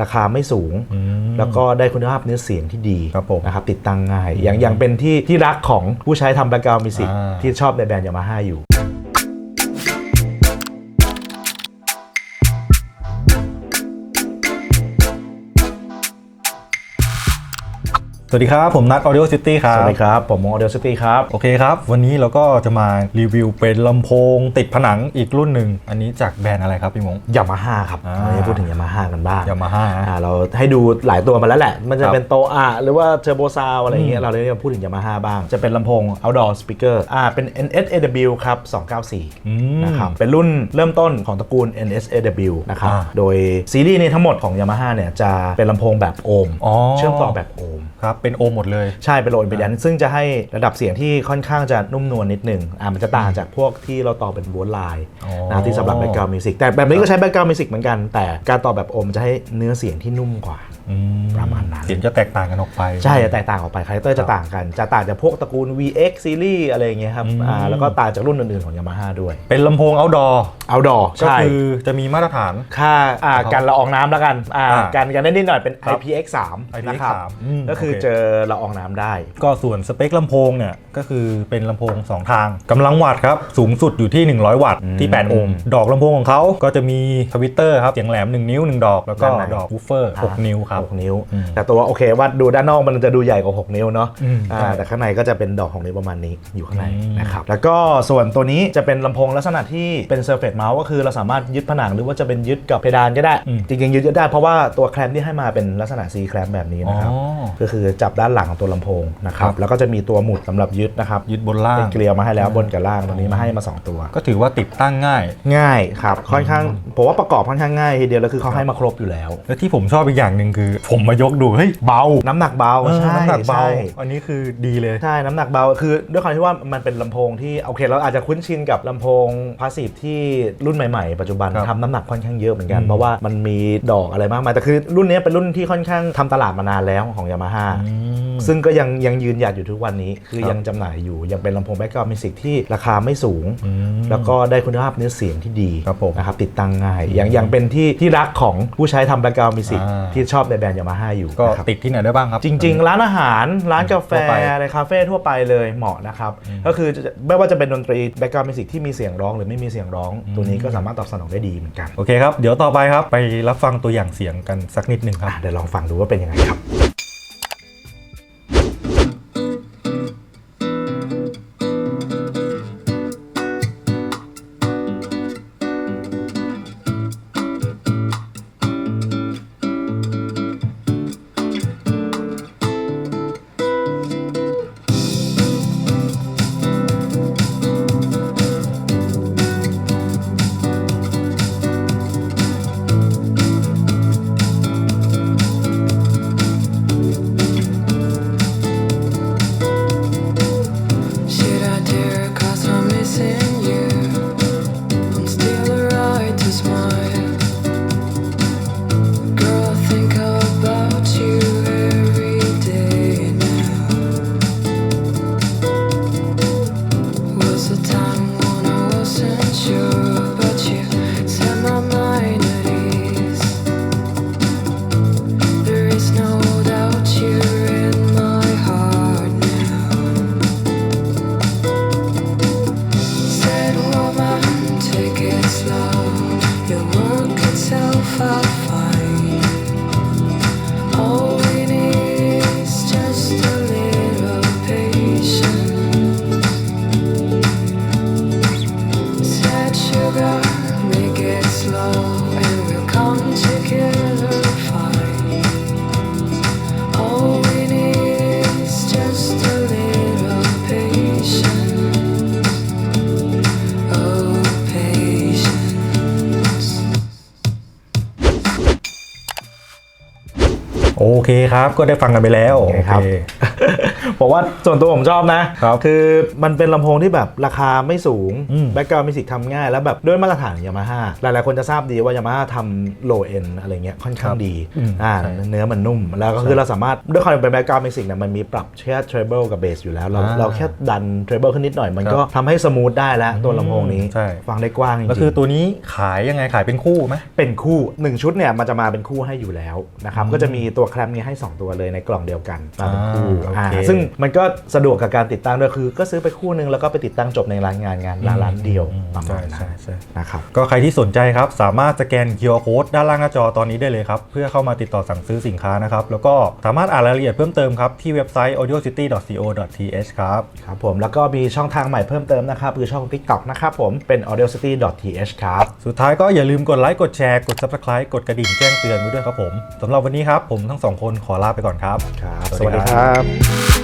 ราคาไม่สูงอืมแล้วก็ได้คุณภาพเนื้อเสียงที่ดีครับผมนะครับติดตั้งง่าย อย่างอย่างเป็นที่ที่รักของผู้ใช้ทำแบ็กกราวด์มิวสิกอ่าที่ชอบในแบรนด์ยามาฮ่าอยู่ สวัสดีครับ ผมนัท Audio City ครัสบวัสดีครับ ผมโมเดลสตี้ครับ โอเคครับ วันนี้เราก็จะมารีวิวเป็นลำโพงติดผนังอีกรุ่นหนึ่ง อันนี้จากแบรนด์อะไรครับพี่มงยามาฮ่าครับอ่าวันนี้พูดถึงยามาฮ่ากันบ้างยามาฮ่าอ่าเราให้ดูหลายตัวมาแล้วแหละ มันจะครับเป็นโตอะหรือว่าเทอร์โบซาวอะไรอย่างเงี้ยอืมเราเลยมาพูดถึงยามาฮ่าบ้าง จะเป็นลำโพง outdoor speaker อ่าเป็น NSAW ครับ 294อืมนะครับเป็นรุ่นเริ่มต้นของตระกูล NSAW นะครับอ่าโดยซีรีส์นี้ทั้งหมดของ Yamaha เนี่ยจะเป็นลำโพงแบบโอห์มอ๋อเชื่อมต่อแบบโอห์มครับเป็นโอมหมดเลย ใช่เป็นโลอินไปดันซึ่งจะให้ระดับเสียงที่ค่อนข้างจะนุ่มนวลนิดหนึงอ่ามันจะต่างจากพวกที่เราต่อเป็นบวนไลน์อ๋อ นะที่สำหรับแบ็กกราวด์มิวสิกแต่แบบนี้ก็ใช้แบ็กกราวด์มิวสิกเหมือนกัน แต่การต่อแบบโอห์มจะให้เนื้อเสียงที่นุ่มกว่า อืประมาณนั้น เสียงจะแตกต่างกันออกไป ใช่จะแตกต่างออกไปคาแรคเตอร์จะต่างกัน จะต่างจากพวกตระกูล VX ซีรีส์อะไรอย่างเงี้ยครับอืมอ่าแล้วก็ต่างจากรุ่นอื่นๆของ Yamaha ด้วย เป็นลำโพง outdoor outdoor ก็ใช่คือจะมีมาตรฐาน ค่าอ่าครับการละอองน้ำแล้วกันอ่าอ่าการกันได้นิดหน่อยเป็นครับ IPX3 IPX3 นะครับอืมก็คือโอเค เจอละอองน้ำได้ ก็ส่วนสเปคลำโพงเนี่ยก็คือเป็นลำโพง 2 ทางกำลังวัตต์ครับ สูงสุดอยู่ที่ 100 วัตต์ที่ 8 โอห์มดอกลำโพงของเขาก็จะมีทวิตเตอร์ครับเสียงแหลม 1 นิ้ว 1 ดอก แล้วก็ด้านในดอกวูฟเฟอร์ 6 นิ้วครับ 6 นิ้วอืมแต่ตัวโอเคว่าดูด้านนอกมันจะดูใหญ่กว่า 6 นิ้วเนาะอืมอ่าใช่แต่ข้างในก็จะเป็นดอกของนิ้วประมาณนี้อยู่ข้างในอืมนะครับแล้วก็ส่วนตัวนี้จะเป็นลำโพงลักษณะที่เป็น Surface Mount ก็คือเราสามารถยึดผนังหรือว่าจะเป็นยึดกับเพดานก็ได้อืมจริงๆยึดได้เพราะว่าตัวแคลมที่ให้มาเป็นลักษณะ C แคลมแบบนี้นะครับอ๋อก็คือจับด้านหลังของตัวลำโพงนะครัครับบแล้วก็จะมีตัวหมุดสำหรับยึดนะครับยึดบนล่างเป็นเกลียวมาให้แล้วบนกับล่างตรงนี้มาให้มา2ตัว ก็ถือว่าติดตั้งง่าย ง่ายครับค่อนข้างผมว่าประกอบค่อนข้างง่ายทีเดียวแล้วคือเขาให้มาครบอยู่แล้ว และที่ผมชอบอีกอย่างหนึ่งคือ ผมมายกดูเฮ้ยเบา น้ำหนักเบาเออใช่น้ำหนักเบาใช่อันนี้คือดีเลยใช่น้ำหนักเบาคือ ด้วยความที่ว่ามันเป็นลำโพงที่โอเคเราอาจจะคุ้นชินกับลำโพงพาสซีฟที่รุ่นใหม่ๆ ปัจจุบันครับทำน้ำหนักค่อนข้างเยอะเหมือนกันอืมเพราะว่ามันมีดอกอะไรมากมายแต่คือรุ่นนี้เป็นรุ่นที่ค่อนข้างทำตลาดมานานแล้วของยามาฮ่าอืมซึ่งก็ยังยังยืนหยัดอยู่ทุกวันนี้ คือครับยังจำหน่ายอยู่ ยังเป็นลำโพงแบ็กกราวด์มิวสิกที่ราคาไม่สูงอืมแล้วก็ได้คุณภาพเนื้อเสียงที่ดีครับผมนะครับติดตั้งง่ายอย่างอย่างเป็นที่ที่รักของผู้ใช้ทำแบ็กกราวด์มิวสิกอ่าที่ชอบในแบรนด์ยามาฮ่าอยู่ก็นะครับติดที่ไหนได้บ้างครับ จริง ๆ ร้านอาหารร้านกาแฟทั่วไปอะไรคาเฟ่ทั่วไปเลยเหมาะนะครับก็คือจะไม่ว่าจะเป็นดนตรีแบ็กกราวด์มิวสิกที่มีเสียงร้องหรือไม่มีเสียงร้อง ตัวนี้ก็สามารถตอบสนองได้ดีเหมือนกันโอเคครับเดี๋ยวต่อไปครับไปรับฟังตัวอย่างเสียงกันสักนิดหนึ่งครับอะเดี๋ยวลองฟังดูว่าเป็นยังไงครับ โอเคครับ ก็ได้ฟังกันไปแล้วโอเคครับบอกว่าส่วนตัวผมชอบนะครับอมันเป็นลำโพงที่แบบราคาไม่สูงอืมแบ็กกราวด์มิวสิกทำง่าย แล้วแบบด้วยมาตรฐานยามาฮ่าหลายๆคนจะทราบดีว่ายามาฮ่าทำโลเอ็นอะไรเงี้ยค่อนข้างดีอืมอ่าใช่เนื้อมันนุ่ม แล้วก็คือเราสามารถด้วยความเป็นแบ็กกราวด์มิวสิกเนี่ยมันมีปรับแค่เทรเบิลกับเบสอยู่แล้ว เราอ่าเราแค่ดันเทรเบิลขึ้นนิดหน่อย มันครับก็ทำให้สมูทได้แล้วตัวลำโพงนี้ใช่ฟังได้กว้างจริงๆแล้วคือตัวนี้ขายยังไงขายเป็นคู่ไหมเป็นคู่ 1 ชุดเนี่ยมันจะมาเป็นคู่ให้อยู่แล้วนะครับก็จะมีตัวแคลมนี้ให้ 2 ตัวเลยในกล่องเดียวกันมาเป็นคู่อ่าอ่าโอเคซึ่งมันก็สะดวกกับการติดตั้งด้วยคือ ก็ซื้อไปคู่หนึงแล้วก็ไปติดตั้งจบในร้านงานงานร้านร้านเดียวอืมประมาใช่ณนั้ใช่นใช่นะครับ ก็ใครที่สนใจครับ สามารถสแกน QR Code ด้านล่างหน้าจอตอนนี้ได้เลยครับ เพื่อเข้ามาติดต่อสั่งซื้อสินค้านะครับ แล้วก็สามารถอ่านรายละเอียดเพิ่มเติมครับ ที่เว็บไซต์ audiocity.co.th ครับ ครับผมแล้วก็มีช่องทางใหม่เพิ่มเติมนะครับคือช่อง TikTok นะครับผมเป็น audiocity.th ครับ สุดท้ายก็อย่าลืมกดไลค์กดแชร์กด Subscribe กดกระดิ่งแจ้งเตือนไว้ด้วยครับผมสำหรับวันนี้ครับผมทั้งสองคนขอลาไปก่อนครับ ครับสสวัวัสสดีดีคครัรับบ